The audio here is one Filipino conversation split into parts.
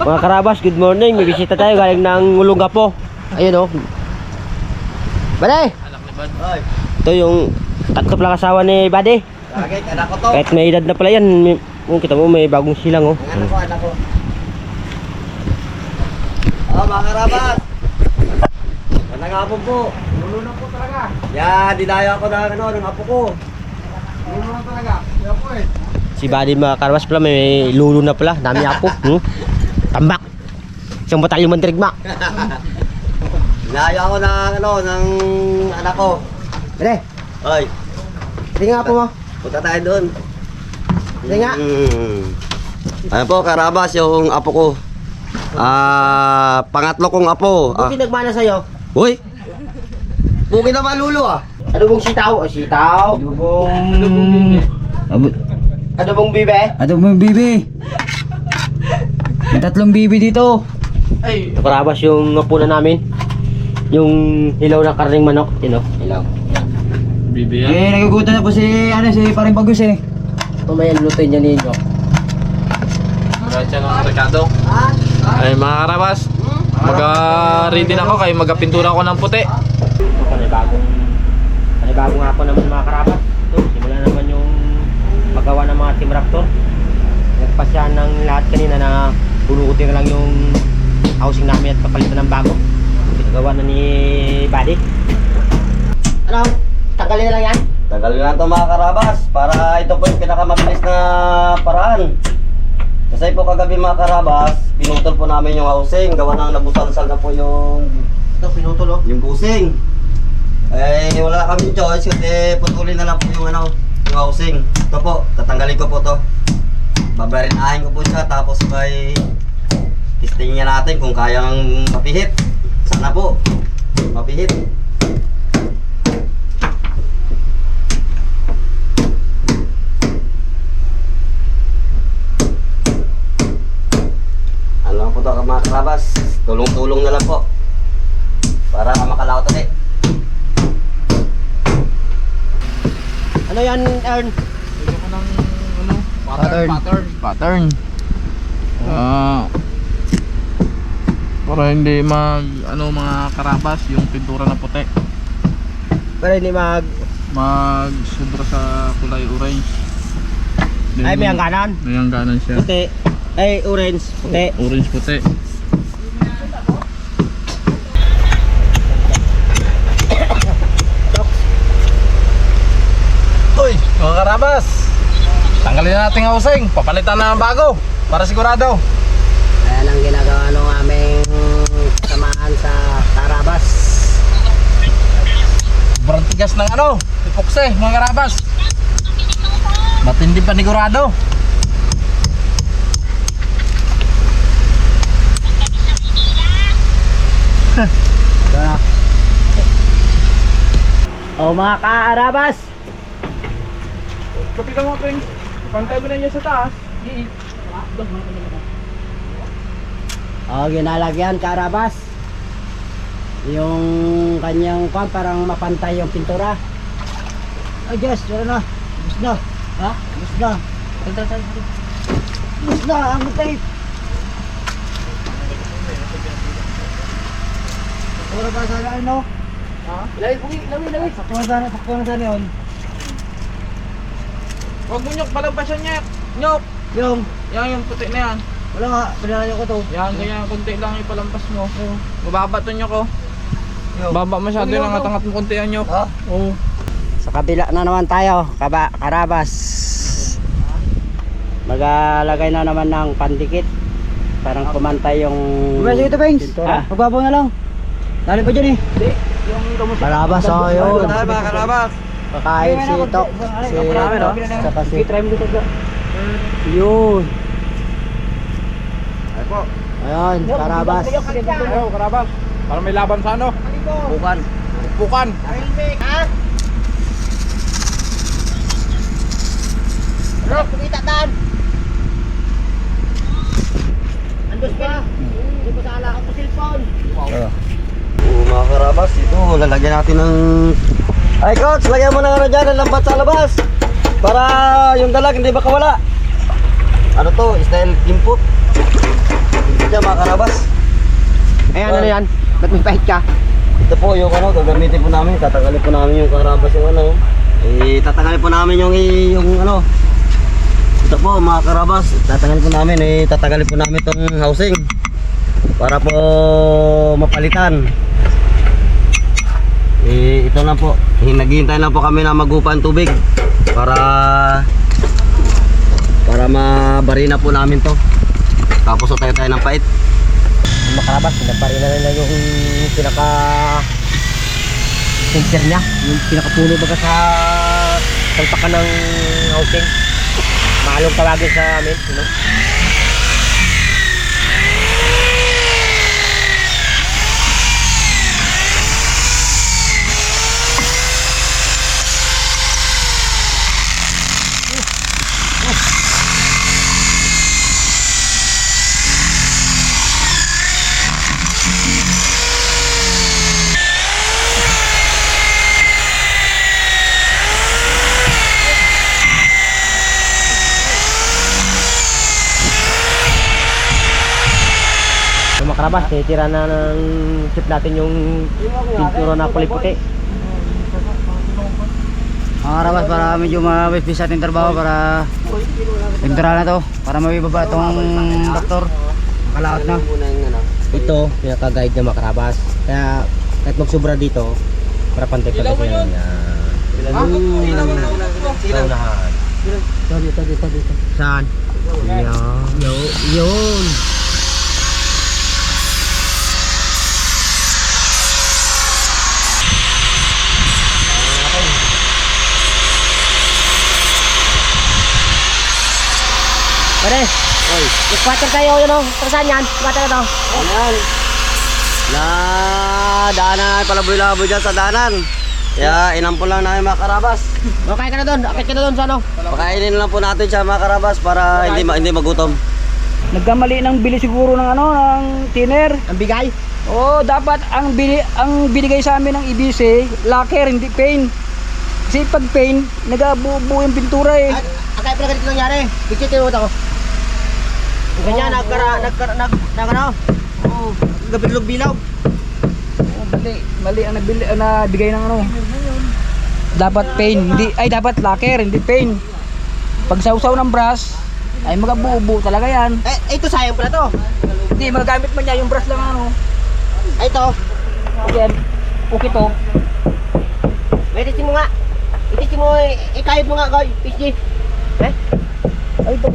Mga karabas, good morning. May bisita tayo galing ng Ulungapo. Ayun oh. Bade! Ito yung tatlo pala asawa ni Bade. lagi, anak ko to. Kahit may edad na pala yan, may, kung kita mo may bagong silang oh. Ang anak ko, anak ko. Oh, mga karabas. Magandang hapon po. Lulo na po talaga. Yan, dinaya ako ng ano, ng apo ko. Lulo na talaga. Yan po eh. Si Bade mga karabas pala may lulo na pala. Dami apo. Hmm? Tambak. Isang batalyon mandirigma. Dinaya ako ng ano, ng anak ko. Bade, Ay, tingnan apo mo. punta tayo doon. Sige nga. Mm. Ayan po, karabas, yung apo ko. Ah, pangatlo kong apo. Ah, Buti nagmana sa'yo. Uy! Buki naman lulo ah. Ano bang sitaw? O sitaw. Ano bang... Ano bang bibe? Ano bibi? May tatlong bibi dito. Ito karabas yung napuna namin. Yung hilaw ng karning manok. Yun oh. Hilaw. Bibi yan. Eh, nagugutan na po si, ano, si paring Bagus eh. Mamaya lutuin niya ninyo. Diretso ng Ricardo. Ay mga karabas. Mag-ready na ako kay magpintura ko ng puti. Ito panibagong... Panibagong ako naman mga karabas. Ito, simula naman yung paggawa ng mga Team Raptor. Nagpasya ng lahat kanina na bunukutin na lang yung housing namin at papalitan ng bago. Pinagawa na ni Buddy. Ano? Tanggalin na lang yan? Tagalin na ito mga karabas para ito po yung pinakamabilis na paraan. Kasi po kagabi mga karabas, pinutol po namin yung housing. Gawa na nabusal-sal na po yung, Ito, pinutol oh. yung busing. Eh, wala kami choice kasi putulin na lang po yung ano, yung housing. Ito po, tatanggalin ko po to. Babarinahin ko po siya tapos may testingin natin kung kayang mapihit. Sana po, mapihit. Ano po to mga karabas, tulong-tulong na lang po. Para makalaot ulit. Ano yan, Ern? Bigyan ko ng ano, Pattern. pattern. Pattern. Ah. para hindi mag ano mga karabas yung pintura na puti. Para hindi mag... Mag sobra sa kulay orange. Ay, may hangganan. May hangganan siya. Puti. Ay, orange. Puti. Orange puti. Uy, mga karabas! Tanggalin na natin ang housing, papalitan na ng bago para sigurado. Ayan ang ginagawa ng aming samahan sa Tarabas. Sobrang tigas ng ano, ipokse, mga karabas. Matindi panigurado. O mga kaarabas, Kapitan mo, Pring. Pantay mo na niya sa taas. o ginalagyan kaarabas. Yung kanyang kwan parang mapantay yung pintura. Ay, Jess, wala na. Bus na. Ha? Bus na. Bus na, ang tape. Wala pa sana ano? Ha? Lawi, lawi, lawi, lawi. Sakto na sana, sakto na sana yun. Huwag mo nyok, palampasan niya. Nyok! Yung, Yan yung puti na yan. wala nga, pinalayo ko to. Yan, ganyan, konti lang ipalampas mo. Mababa to nyok, oh. Baba masyado lang atangat mo konti yan nyok. Ha? Oo. Sa kabila na naman tayo, kaba, karabas. Magalagay na naman ng pandikit. Parang kumantay yung... Sige ito, Pengs. pintura. Magbabaw na lang. Dali pa dyan eh. Karabas, oh, yun. Mga karabas. Kakain si Tok. Si no? Saka si... Yun. Ay po. Ayun, karabas. Ayaw, karabas. Para may laban sa ano? Bukan. Pukan. Andos pa. Hindi pa sa ala ako cellphone. Oo mga karabas, ito lalagyan natin ng... Ay coach, lagyan mo na ano dyan, ng lambat sa labas. Para yung dalag hindi makawala. Ano to, style input. Diyan mga karabas. Ayan, ano yan? Ba't may pahit ka? Ito po yung ano, gagamitin po namin, tatanggalin po namin yung karabas yung ano. Eh, tatanggalin po namin yung yung ano. Ito po mga karabas, tatanggalin po namin, eh, tatanggalin po namin itong housing para po mapalitan. Eh, ito lang po. Eh, Naghihintay lang po kami na magupa ang tubig para para mabarina po namin to. Tapos tayo tayo ng pait. Yung makarabas, pinagpari na nila yung pinaka sensor niya, yung pinakapuno baga sa salpakan ng housing. Maalong tawagin sa amin, you know? Yung makarabas, titira na ng chip natin yung pintura na kulay puti. Mga karabas para medyo mabis sa ating trabaho para pinturahan na to. Para mabibaba itong doktor. Makalaot na. Ito, pinaka-guide ng makarabas. Kaya kahit magsubra dito, para pantay-pantay ko yan. Yan. Sa unahan. Dito, dito, dito, dito. Saan? Yo, yun. Pare, Oy, squatter tayo yun o. Saan yan? Squatter na to. Ayan. Na daanan ay palaboy-laboy dyan sa daanan. Kaya inampun lang namin mga karabas. Okay ka na doon. Akit ka na doon sa ano. Pakainin lang po natin siya mga karabas para hindi ma hindi magutom. Nagkamali ng bili siguro ng ano ng thinner. Ang bigay. Oh, dapat ang bili ang binigay sa amin ng IBC, lacquer hindi paint. Kasi pag paint, nagabubuo yung pintura eh. Ay, akay pala ganito nangyari. Picture tayo ako. Yung kanya, nagkara, nagkara, nag, nag, ano? Oo, gabilog-bilog. Oh, mali, mali ang nabili ang nabigay ng ano. Dapat paint, hindi ay dapat lacquer, hindi paint. Pag sausaw ng brush, ay magabuo talaga yan. Eh, ito sayang pala to. Hindi, magagamit man niya yung brush lang ano. Ay, ito. Again, okay to. Titin mo nga. Ititin mo, eh, ikayod mo nga, Goy. PG. Eh? Ay, to.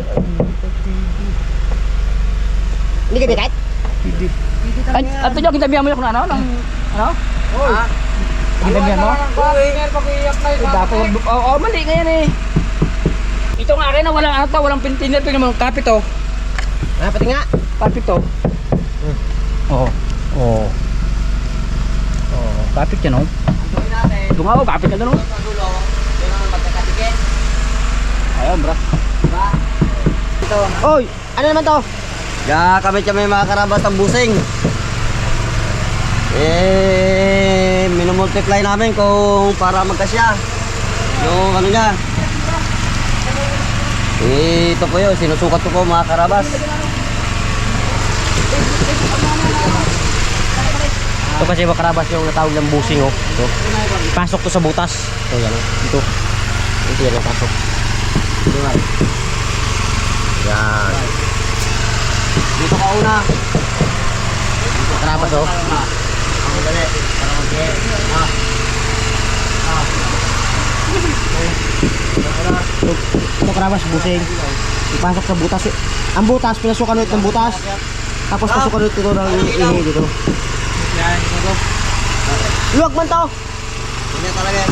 Hindi ka dikit? Hindi. Ay, ato nyo, kintabihan mo yung ano, ng, ano? Ah, kintabihan mo? Ay, dapat, oo, oh, mali ngayon eh. Ito nga akin na walang ano to, walang pintinir, tingnan mo, kapit to. Ah, pati nga. Kapit to. Oo. Oo. Oo, kapit yan oh. Ito nga oh, kapit ka doon oh. Ayun, bro. Oy, ano naman to? Kaya kami mga karabas ang busing. Eh, minumultiply namin kung para magkasya. Yung ano niya. Eh, ito po yun, sinusukat ko po mga karabas. Ito kasi makarabas yung natawag ng busing, oh. Ito. Pasok to sa butas. Ito, yan, oh. Ito. Ito yan, oh, pasok. Ito nga. Yan. Dito ka una. Makarabas, oh. Ito, ito karabas, busing. Ipasok sa butas. Ang butas, pinasukan ulit ng butas. Tapos pasukan ulit ito ng ihi dito. Luwag man to! Hindi talaga yan.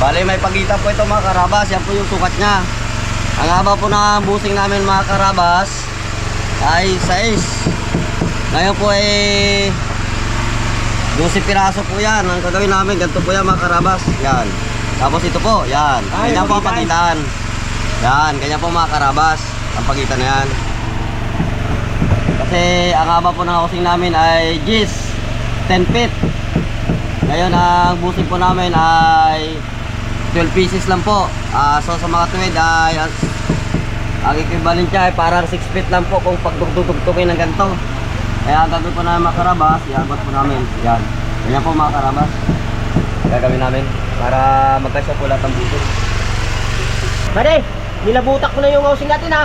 Bale, may pagitan po ito mga karabas. Yan po yung sukat niya. Ang haba po ng busing namin mga karabas ay 6. Ngayon po ay 12 piraso po yan. Ang gagawin namin, ganito po yan mga karabas. Yan. Tapos ito po, yan. Ganyan po ang pagitan. Yan, ganyan po mga karabas. Ang pagitan na yan. Kasi ang haba po ng housing namin ay gis 10 feet. Ngayon ang busing po namin ay 12 pieces lang po. Ah, so sa mga tuwid ay ang, ang equivalent niya ay parang 6 feet lang po kung pagdugtog-dugtogin ng ganito. Kaya ang gagawin po namin mga karabas, iagot po namin. Yan. Ganyan po mga karabas. Gagawin namin para magkasya po lahat ng buto. Pare, nilabutak mo na yung housing natin ha.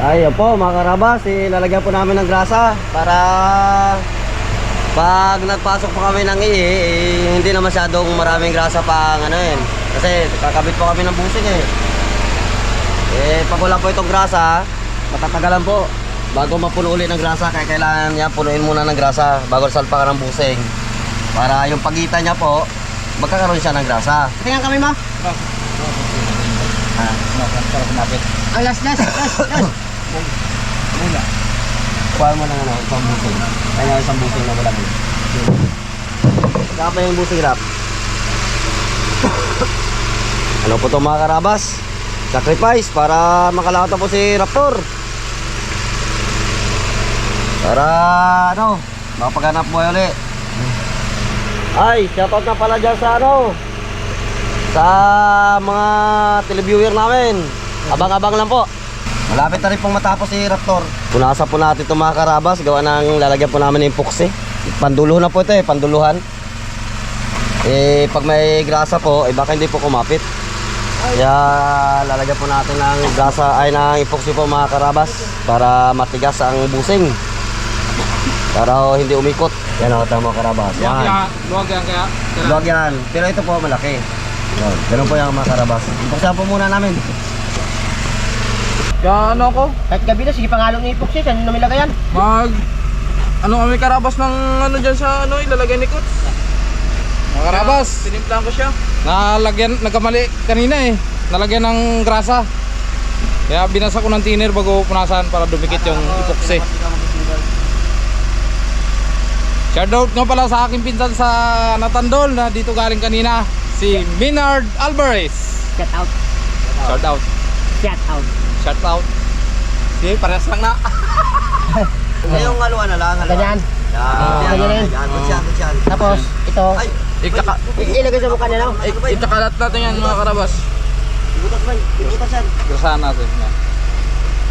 Ay, yun po mga karabas, eh, lalagyan po namin ng grasa para pag nagpasok po kami ng ihi, eh, hindi na masyadong maraming grasa pang ano yun. Kasi kakabit po kami ng busing eh. Eh, pag wala po itong grasa, matatagalan po. Bago mapuno ulit ng grasa, kaya kailangan niya punuin muna ng grasa bago salpakan ng busing. Para yung pagitan niya po, magkakaroon siya ng grasa. Tingnan kami mo. Ah, Ang last, last, last, last. Kuha mo ng ano, isang busing. Kanya isang busing na wala din. Saka pa yung busing rap. ano po to mga karabas? Sacrifice para makalakot po si Raptor. Para ano, makapaghanap mo ulit. Ay, shoutout na pala dyan sa ano, sa mga televiewer namin. Abang-abang lang po. Malapit na rin pong matapos si Raptor. Punasan po natin itong mga karabas. Gawa ng lalagyan po namin ng epoxy. Panduluhan na po ito eh, panduluhan. Eh, pag may grasa po, eh baka hindi po kumapit. Kaya lalagyan po natin ng grasa, ay ng epoxy po mga karabas. Para matigas ang busing. Para hindi umikot. Yan o, tama karabas. Luwag Yan. yan, luwag yan kaya. Luwag yan. Pero ito po malaki. Yan. Ganun po yung mga karabas. Buksan po muna namin. Kaya ano ako, Kahit gabi na, sige pangalong ni Epoxy, saan nyo nilagay yan? mag... Ano kami karabas ng ano dyan sa ano, ilalagay ni Kuts. Mga karabas. Tinimplan ko siya. Nalagyan, nagkamali kanina eh. Nalagyan ng grasa. Kaya binasa ko ng thinner bago punasan para dumikit yung epoxy. Shoutout nga pala sa aking pinsan sa Natandol na dito galing kanina. Si Minard Alvarez. Shout out, Shoutout. shout out. Shoutout. Sige, parehas lang na. Yung haluan na lang. haluan. Ganyan. Yan. Ah, yan. ganyan. Yan. Yan. Tapos, ito, Ay, Ikaka i- ilagay sa mukha niya lang. ik ikakalat natin yan mga karabas. ibutas ba? Ibutas yan. Grasahan natin. Yan.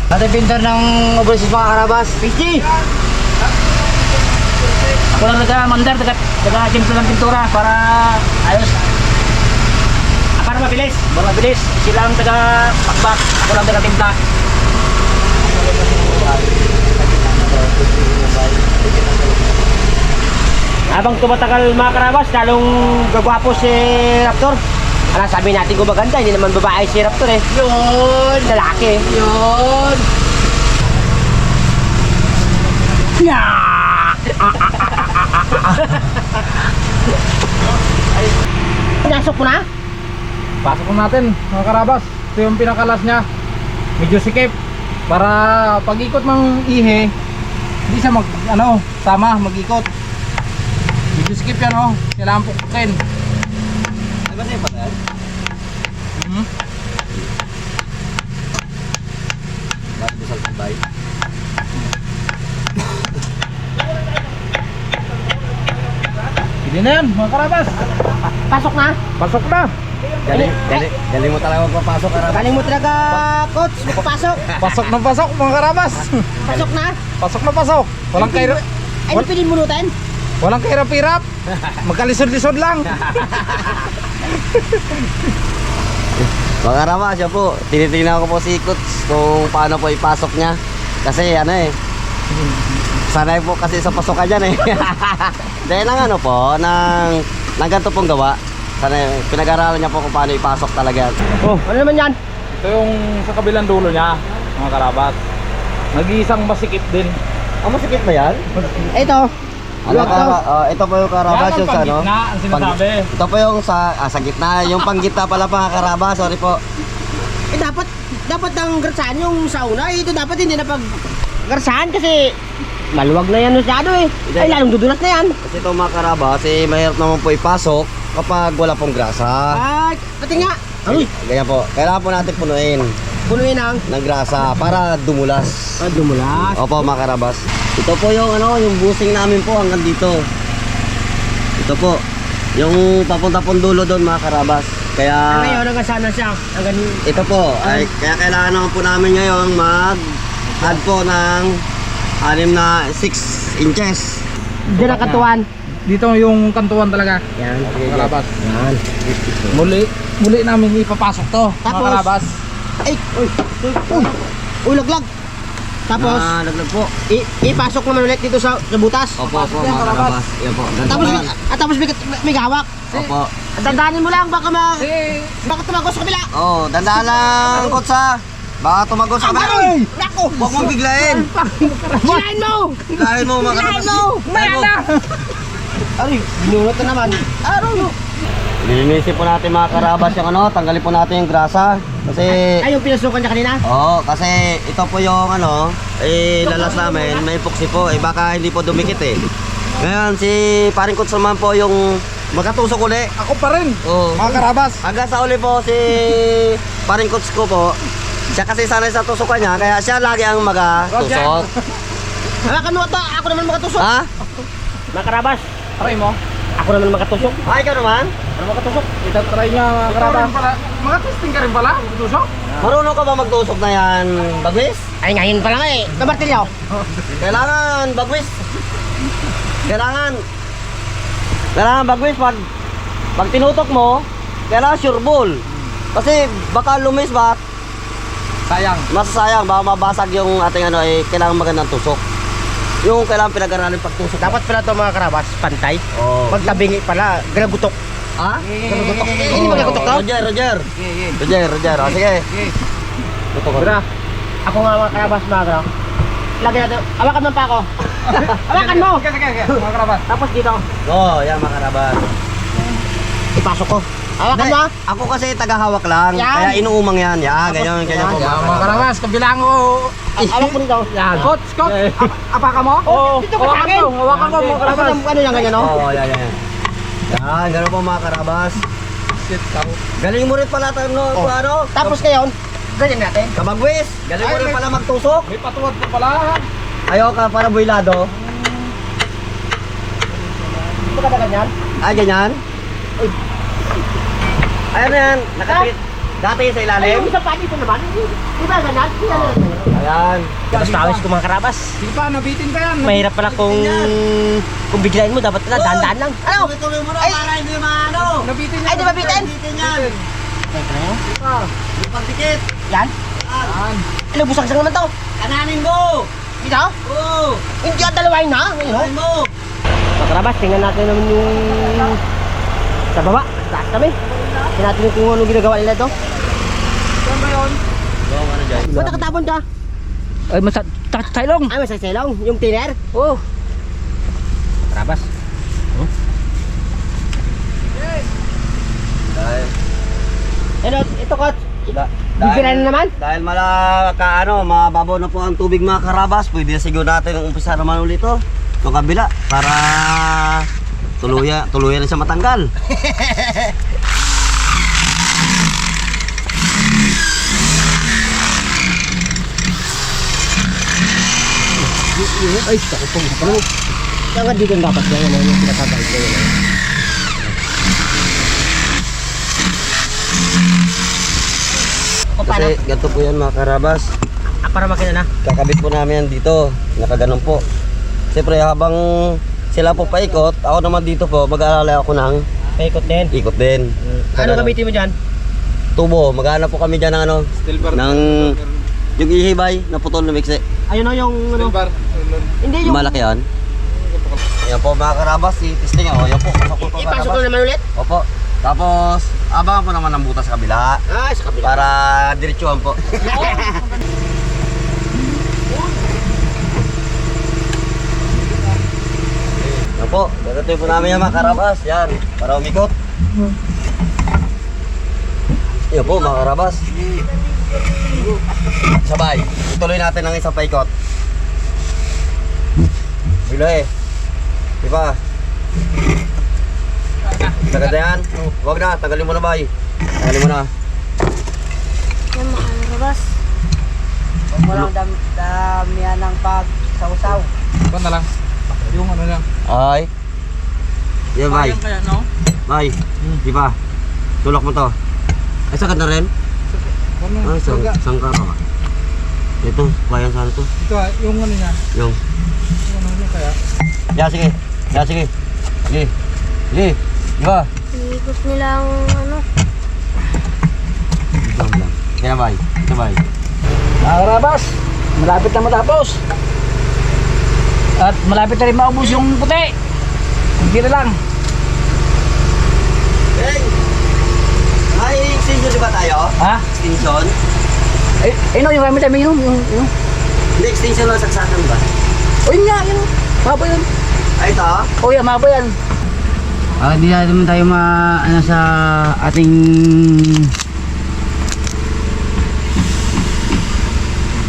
Ating pintor ng overseas mga karabas. Pichi! Ako lang nagka-mandar, taga, taga simple ng pintura para ayos. Ah, para mabilis, para mabilis. Sila ang taga pakbak, ako lang taga timpla. Habang tumatagal mga karabas, lalong gagwapo si Raptor. Ano sabi natin kung maganda, hindi naman babae si Raptor eh. Yun! Lalaki. Yun! Pinasok mo na? Pasok ko natin mga karabas. Ito yung pinakalas niya. Medyo sikip. Para pag-ikot ng ihe, hindi siya mag, ano, sama, mag-ikot. Medyo sikip yan oh. Kailangan pukutin. Ay, ba sa'yo pa yan? Hmm? Bakit mo sa bay? Hindi na yan mga karabas. Pasok na? Pasok na. Galing, galing, galing mo talaga magpapasok, karabas. Galing mo talaga, coach. Pasok. Pasok na pasok mga karabas. Pasok na. Pasok na pasok. Walang kairo, Ay, di pwedeng bunutan. walang kairap-irap. Magkalisod-lisod lang. Mga karabas, siya po. Tinitingnan ko po si Kuts kung paano po ipasok niya. Kasi ano eh, sanay po kasi sa pasokan dyan eh. Dahil ng ano po, ng, ng ganito pong gawa. Sanay, pinag-aralan niya po kung paano ipasok talaga. Oh, ano naman yan? Ito yung sa kabilang dulo niya mga karabas. Nag-iisang masikip din. Ang masakit ba yan? Ito. Ano, Luwag to. karaba- oh, ito po yung karabas yung sa ano? ang sinasabi. Pang- ito po yung sa, ah, sa gitna. Yung panggitna pala pa karabas. Sorry po. Eh, dapat, dapat ang garsahan yung sauna. Eh, ito dapat hindi na pag garsahan kasi maluwag na yan masyado eh. Ay, lalong dudulas na yan. Kasi ito mga karabas, eh, mahirap naman po ipasok kapag wala pong grasa. Ay, pati nga. Ay, Ganyan po. Kailangan po natin punuin punuin ang ng grasa para dumulas. ah, dumulas. Opo mga karabas. Ito po yung ano, yung busing namin po hanggang dito. Ito po. Yung papunta pong dulo doon mga karabas. Kaya Ah, ngayon, hanggang saan na siya? Hanggang ito po, ay kaya kailangan naman po namin ngayon mag add po ng anim na 6 inches. Diyan ang katuan. Dito yung kantuan talaga. Yan. Mga karabas. Yan. Muli, muli namin ipapasok to. Tapos? mga karabas. Ay! Uy! Uy! Uy! Uy, laglag! Tapos, Ah, naglag po. i- ipasok naman ulit dito sa, sa butas. Opo, opo, mga karabas. Yan po. Tapos, may, at tapos may, may gawak. Opo. Dandanin mo lang, baka ma... Eh, Baka tumagos sa kabila. Oh, dandaan lang, kotsa. Baka tumagos sa Ay! kabila. Nako! Huwag mong biglain. Hilahin mo! Biglain mo, mga Hilahin karabas. mo! Hilahin Ay, binunot na naman. Araw no. Linisin po natin mga karabas yung ano, tanggalin po natin yung grasa. Kasi, Ay, yung pinasukan niya kanina? oo, kasi ito po yung ano, eh, lalas namin, may epoxy po, eh baka hindi po dumikit eh. Ngayon, si paring Kuts naman po yung magkatusok uli. ako pa rin. Oo. Mga karabas. Hanggang sa uli po si paring Kuts ko po, siya kasi sanay sa tusukan niya, kaya siya lagi ang magatusok. Hawakan mo ito, ako naman makatusok. Ha? Makarabas, Try mo. ako naman makatusok. Ay, ikaw naman? Ano makatusok? Ito try niya mga karabas. Mga testing ka rin pala. Tusok. Marunong ka ba magtusok na yan, Bagwis? Ay, ngayon pa lang eh. Kamartilyo. Kailangan, Bagwis. Kailangan. Kailangan, Bagwis, pag, pag tinutok mo, kailangan sure ball. Kasi baka lumis ba, Sayang. masasayang, baka mabasag yung ating ano, eh, kailangan magandang tusok. Yung kailangan pinag-aralan pagtusok. Dapat pala ito mga karabas, pantay. Oh. Pagtabingi pala, ganagutok. Ha? Hindi ba ganagutok to? Roger, Roger. Roger, Roger. O, sige. Tutok ko. Ako nga mga karabas mga gano. Lagyan natin, hawakan mo pa ako. hawakan mo! Sige, sige, sige. Mga karabas. Tapos dito, Oo, yan mga karaban. ipasok ko. Hawakan mo ah. Ako kasi tagahawak lang, Yan. kaya inuumang yan. Yan, ganyan, ganyan po. Yan, karabas. Kabilang ko. Hawak mo dito. Yan. Coach, coach. ap- Apaka mo? Oo. Dito ka sa Hawakan akin. ko, hawakan mga karabas. Ano, ano yan ganyan no? Oo, yan, yan. Yan, ganun po mga karabas. Shit, tao. Galing mo rin pala tayo, no, Oh. ano? Tapos ngayon, ganyan natin. Kabagwis, galing mo Ay, rin may- pala magtusok. May patuwad ko pala. Ayaw ka para builado. Dito ka na ganyan. Ay, ganyan. Ayan na yan, nakapit. Dati sa Ay, ilalim. yung isa pa dito naman. Di ba ba ganyan? Ayan. Tapos tawis ko mga karabas. Di pa, nabitin ka yan. Mahirap pala kung kung biglain mo, dapat pala dahan-dahan lang. Ano? Tuloy mo na Ay! para hindi maano. Nabitin yan. Ay, di ba bitin? Bitin yan. Teka na yan. Yung pagdikit. Yan. Yan. Ano, busag-busag naman to. Kananin mo. Dito? Oo. Hindi ang dalawain na. Ngayon, Kananin mo. Mga karabas, tingnan natin naman yung sa baba. Taas kami. Tingnan natin kung ano ginagawa nila ito. Yung ano dyan. Ba't nakatapon ka? Ay, masa. Ay, may sasaylong. Yung tiner. Oh. Karabas. Dahil, Ano, ito kot. da- Bigyan na naman? Dahil mala ka ano, mababaw na po ang tubig mga karabas, pwede na siguro natin ang umpisa naman ulit ito. Itong kabila para tuluyan, tuluyan na siya matanggal. Ay, ako po. Ano? Nga dito dapat yan. Ano yung pinakabalik na yun. O paano? Kasi ganito po yan mga karabas. Ah, para makina na. Kakabit po namin yan dito. Nakaganon po. Siyempre habang sila po paikot, ako naman dito po, mag-aalala ako ng Paikot din. ikot din. Ano Kaganon. gamitin mo dyan? Tubo. Maghanap po kami dyan ng ano, Steel bar. ng yung ihibay na putol na mixi. Ayun o yung ano. Steel bar. Hindi Yung malaki yan. Yan po mga karabas, i-testing ako. Yan po, pasok po ito Ipasok ko karabas. naman ulit. Opo. Tapos, abangan po naman ng butas sa kabila. Ah, sa kabila. Para diretsuhan po. po, gagatuin po namin yan mga karabas. Yan, para umikot. Yan po mga karabas. Sabay, ituloy natin ang isang paikot. Bilo eh. Di ba? Tagad na yan? Huwag na, tagalin mo na bay. Tagalin mo na. Huwag mo lang dam damihan ng pag sausaw. Ito na lang. Yung ano lang. Ay. Yan bay. Kaya, no? Bay. Di ba? Tulak mo to. Ay, sakit na rin? Ano? Ay, sang, Baga. sangka pa. Ito, bayan sana to. Ito ah, yung ano niya. Yung. Yung ano niya kaya. Ya, sige. Ya, sige. Sige. Sige. Diba? Iikot nila ang ano. Ito lang. Kaya bay. Ito bay. Mga karabas, malapit na matapos. At malapit na rin maubos yung puti. Hindi na lang. Hey! May extension di ba tayo? Ha? Extension? Eh, eh no, yung gamit namin yun. Yung, yung. Hindi, extension lang saksakan ba? O yun nga, yun. Maba yun. Ay, ito? O yan, maba yan. Ah, hindi na naman tayo ma ano sa ating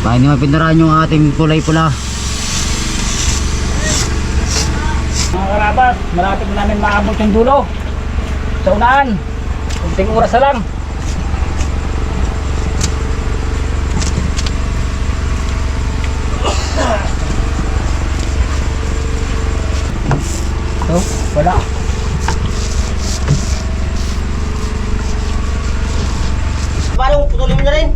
Baka hindi mapindaraan yung ating kulay pula. Mga karabas, malapit na namin maabot yung dulo. Sa unahan. Kunting oras na lang. Ito, wala. Paano putulin mo na rin?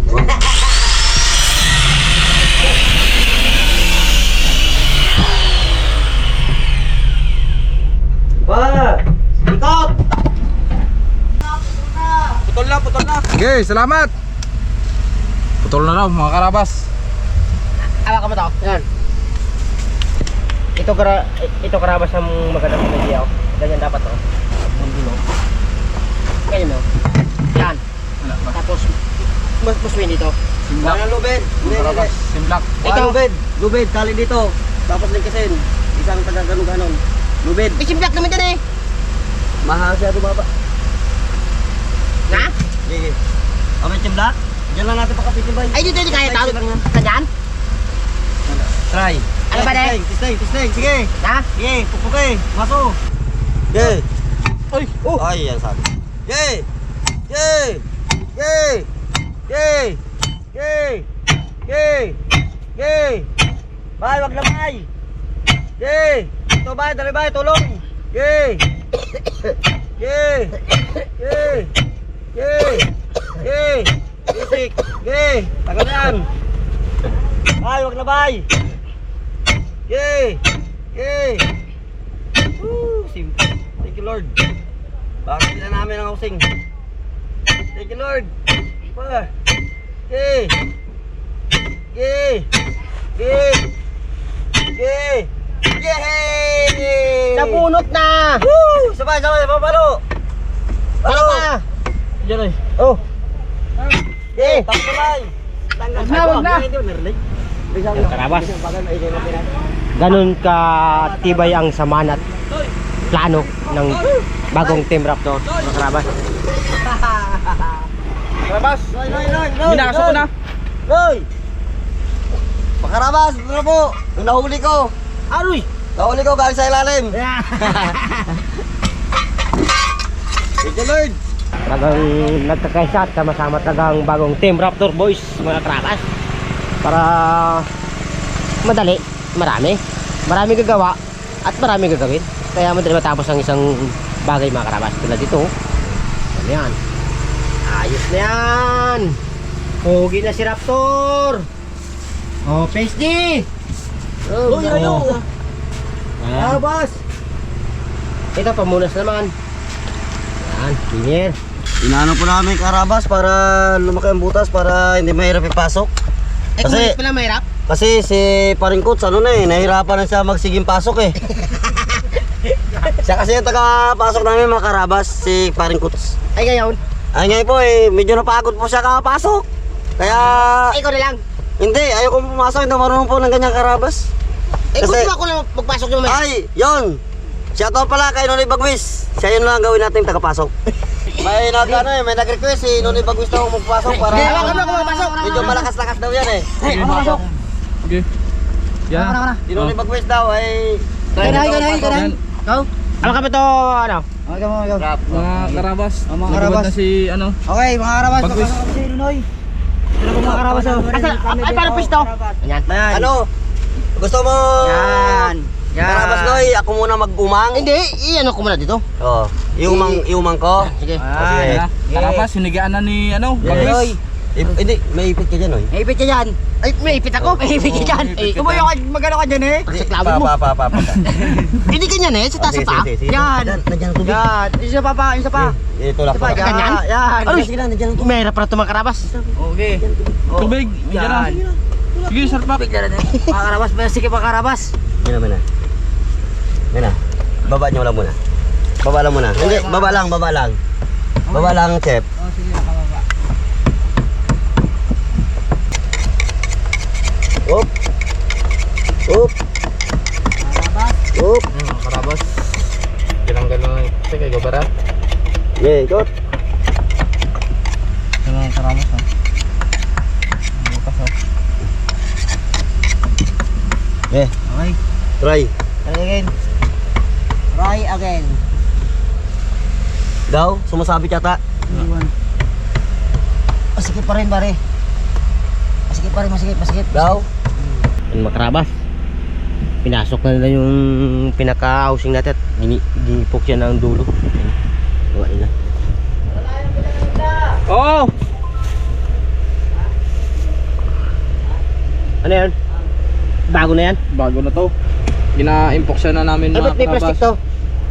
Okay, salamat. Putol na raw mga karabas. Awa ka mo to. Yan. Ito kara ito karabas ng magandang idea. Ganyan dapat to. Ang dulo. Ganyan mo. Yan. Tapos mas mas win dito. Simlak. Ano Mga hindi. karabas, simlak. Ito. lubid. Lubid, tali dito. Tapos lingkisin. Isang taga ganon-ganon. Lubid. Eh, simplak naman din eh. Mahal siya baba. Na? Sige. Kami cimdak. Diyan lang natin pakapitin bay. Ay, dito hindi kaya tao. Lang yan. Kanyan? Try. Ano ba, Dek? tisling, tisling. Sige. Na? Sige, pupuke. Maso. Yay. Ay, Oh. Ay, yan sabi. Yay. Yay. Yay. Yay. Yay. Yay. Yay. Bay, wag na bay. Yay. Ito bay, dali bay, tulong. Yay. Yay. Yay. Yay. Yay. Isik. Yay. Tagal yan. Bay, wag na bay. Yay. Yay. Woo, simple. Thank you Lord. Bakit na namin ang housing? Thank you Lord. Pa. Yay. Yay. Yay. Yay. Yay! Nabunot na! Woo! Sabay, sabay, papalo! Ano Palo! pa? Diyan ay. Oh! Eh! Tapos na, na. Narinig? Karabas. Ganun ka tibay ang samahan at plano ng bagong Team Raptor. Mga karabas. Karabas. Minaso ko na. Noy! Pakarabas, po! Yung nahuli ko! Aroy! Nahuli ko galing sa ilalim! Thank you Lord! Talagang nagkakaisa at sama-sama talagang bagong Team Raptor boys mga karabas. Para madali, marami. Marami gagawa at marami gagawin. Kaya madali matapos ang isang bagay mga karabas. Tulad dito. Ano yan? Ayos na yan! Pogi na si Raptor! Oh, face D! Oh, Uy, ano? Ah, boss! Ito, pamunas naman. Yan, clear. Inaano po namin karabas para lumaki ang butas para hindi mahirap ipasok. Eh, Kasi- kung pala mahirap, Kasi si Paringkot, ano na eh, nahirapan na siya magsiging pasok eh. siya kasi yung taga-pasok namin mga karabas, si Paringkot. ay ngayon, Ay ngayon po eh, medyo napagod po siya kakapasok. Kaya, ay ikaw na lang. hindi, ayaw ko pumasok, hindi marunong po ng ganyang karabas. Eh, kung Kasi- ba ako lang magpasok yung may... Ay, yon. Shoutout pala kay Noni Bagwis. Siya yun lang ang gawin natin tagapasok. may nag ano eh, may nag-request si Noni Bagwis daw magpasok para Hindi, wag kami ako magpasok. medyo malakas-lakas daw yan eh. Hey, ano pasok? Okay. Yan. Ano na? Si Noni Bagwis daw ay Ganahay, ganahay, ganahay. Ikaw? Ano kami to, ano? Okay, mga ikaw. Mga karabas. Oh, mga karabas. na si ano. Okay, mga karabas. Pagkakasama si Lunoy. Sino po mga karabas? ay, paano pisto? Ayan. Ano? Gusto mo Yan. Yan. Karabas Noy, ako muna mag-umang. Hindi, iyan ko muna dito. Oo. Iumang, iumang ko. Sige. Ah, Sige. sige. Karabas, sinigaan na ni ano, Yes. Eh, hindi, may ipit ka dyan, Noy. May ipit ka dyan. Ay, may ipit ako. May ipit ka dyan. ipit ka ka, magano ka dyan eh. Sa klawin mo. Pa, pa, pa, pa. pa. Hindi ganyan eh, sa taas Sige, pa. sige, sige. Yan. Nandiyan- ang tubig. Yan. Isa pa pa, isa pa. Ito lang pa, yan. Ganyan? Yan. Ano? Sige lang, nandiyan ang tubig. Mahirap na ito mga karabas. Okay. Oh, Tubig, na. Yan. Sige, sarpak. Tubig na rin eh. Mga karabas, sige mga karabas. Yan naman na. Yan na. Baba nyo lang muna. Baba lang muna. Hindi, baba lang, baba lang. Baba lang, chef. Oh, sige, nakababa. Up. Up. Karabas. Up. Hmm, Karabas. Tinanggal na lang ito kay Gobara. Yeah, ikot. Ano ang karabas ha? Bukas ha. Eh, Okay. try. Try again. Try again. Daw, sumasabit yata. Iwan. Masikip pa rin pare. Masikip pa rin, masikip, masikip. Daw. Yung mga karabas. Pinasok na nila yung pinaka-housing natin at gini- ginipok siya ng dulo. Gawain na. Oo! Ano yan? Bago na yan? Bago na to. Gina-impok siya na namin Ay, mga ba't may plastic karabas. to?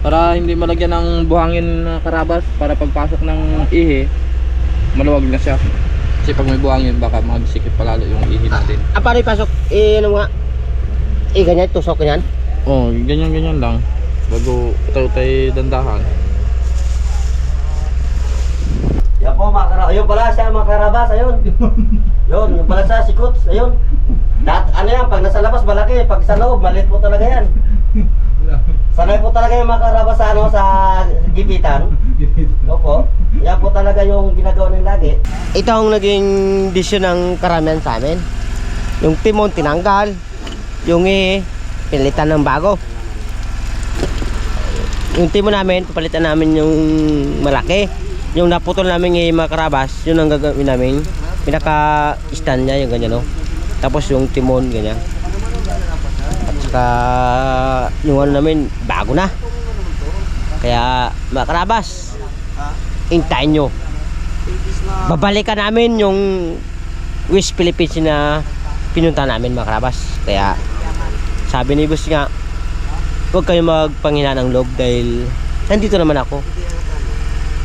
Para hindi malagyan ng buhangin na karabas para pagpasok ng ihi, maluwag na siya. Kasi pag may buhangin baka magsikip palalo yung ihi natin. Ah, paano ipasok? Eh, ano nga? Eh, ganyan, tusok ganyan. Oh, ganyan-ganyan lang. Bago itaw tayo dandahan. Yan po, mga karabas. Ayun pala siya, mga karabas. Ayun. Yun, yung pala siya, si. Ayun. Dat, ano yan, pag nasa labas, malaki. Pag sa loob, maliit po talaga yan. Sanay po talaga yung mga karabas sa, ano, sa gipitan. Opo. Yan po talaga yung ginagawa ng lagi. Ito ang naging desisyon ng karamihan sa amin. Yung timon tinanggal, yung eh, pilitan ng bago. Yung timon namin, papalitan namin yung malaki. Yung naputol namin eh, mga karabas, yun ang gagawin namin. Pinaka-stand niya, yung ganyan, no? Tapos yung timon, ganyan. At saka, yung ano namin, bago na. Kaya, mga karabas, hintayin nyo babalikan namin yung West Philippines na pinunta namin mga karabas. Kaya sabi ni boss nga, huwag kayo magpangina ng loob dahil nandito naman ako.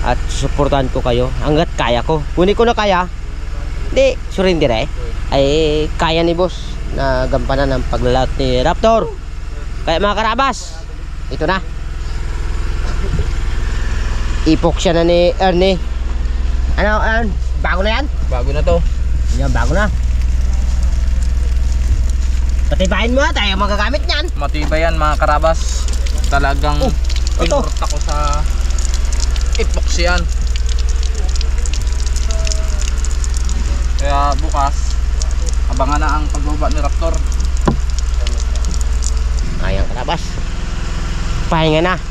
At suportahan ko kayo hanggat kaya ko. Kung hindi ko na kaya, hindi, surrender eh. Ay kaya ni boss na gampanan ng paglalat ni Raptor. Kaya mga karabas, ito na. Ipok siya na ni Ernie. Ano, ano, bago na yan? Bago na to. Yan, bago na. Patibayin mo ha, tayo magagamit niyan. Matibay yan mga karabas. Talagang Oh, ito. ako sa epoxy yan. Kaya bukas, abangan na ang pagbaba ni Raptor. Ayan, karabas. Pahinga na.